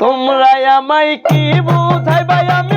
তোমরা আমায় কি বুঝাই ভাই আমি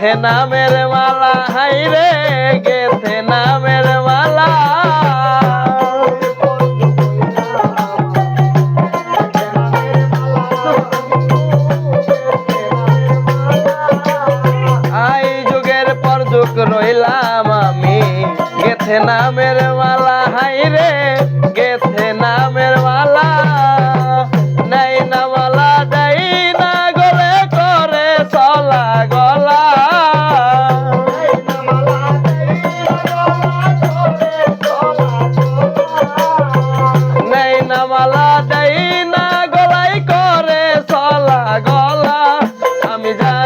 গেথে নামের মালা, হাই রে গেথে নামের মালা। আই যুগের পর যুগ রইলাম আমি গেথে নামের মালা।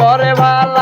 করে ভালো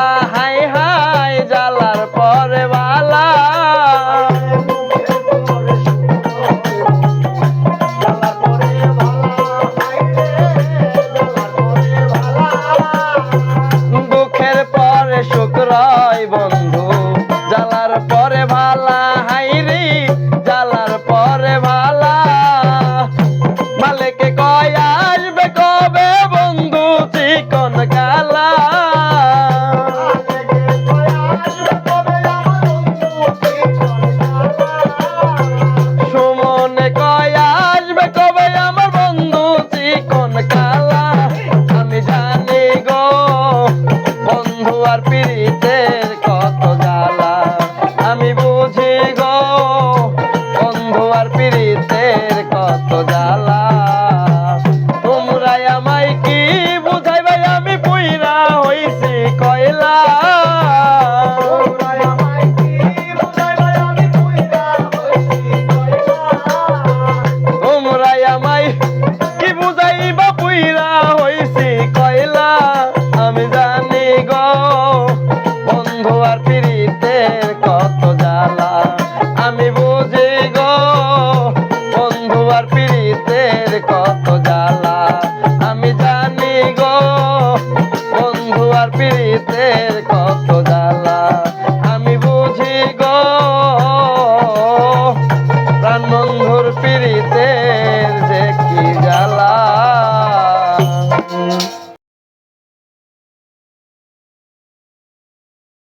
পিড়িতে